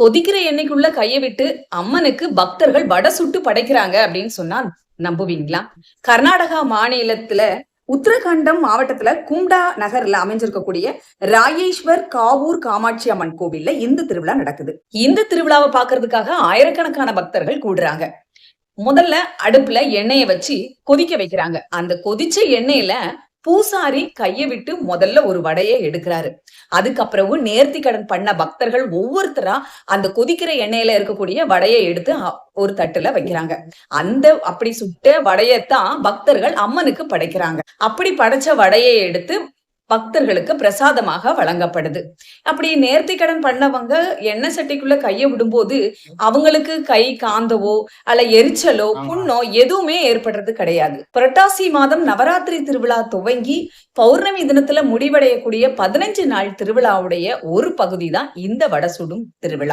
கொதிக்கிற எண்ணெய்க்குள்ள கையை விட்டு அம்மனுக்கு பக்தர்கள் வடை சுட்டு படைக்கிறாங்க அப்படின்னு சொன்னா நம்புவீங்களா? கர்நாடகா மாநிலத்துல உத்தரகண்டம் மாவட்டத்துல கும்டா நகர்ல அமைஞ்சிருக்கக்கூடிய ராயேஸ்வர் காவூர் காமாட்சி அம்மன் கோவில்ல இந்த திருவிழா நடக்குது. இந்த திருவிழாவை பாக்குறதுக்காக ஆயிரக்கணக்கான பக்தர்கள் கூடுறாங்க. முதல்ல அடுப்புல எண்ணெயை வச்சு கொதிக்க வைக்கிறாங்க. அந்த கொதிச்ச எண்ணெயில பூசாரி கையை விட்டு முதல்ல ஒரு வடையை எடுக்கிறாரு. அதுக்கப்புறமும் நேர்த்தி கடன் பண்ண பக்தர்கள் ஒவ்வொருத்தரா அந்த கொதிக்கிற எண்ணெயில இருக்கக்கூடிய வடையை எடுத்து ஒரு தட்டுல வைக்கிறாங்க. அந்த அப்படி சுட்ட வடையத்தான் பக்தர்கள் அம்மனுக்கு படைக்கிறாங்க. அப்படி படைச்ச வடையை எடுத்து பக்தர்களுக்கு பிரசாதமாக வழங்கப்படுது. அப்படி நேர்த்தி கடன் பண்ணவங்க எண்ணெய் சட்டிக்குள்ள கையை விடும்போது அவங்களுக்கு கை காந்தவோ அல்ல எரிச்சலோ புண்ணோ எதுவுமே ஏற்படுறது கிடையாது. புரட்டாசி மாதம் நவராத்திரி திருவிழா துவங்கி பௌர்ணமி தினத்துல முடிவடையக்கூடிய பதினஞ்சு நாள் திருவிழாவுடைய ஒரு பகுதி தான் இந்த வடசுடும் திருவிழா.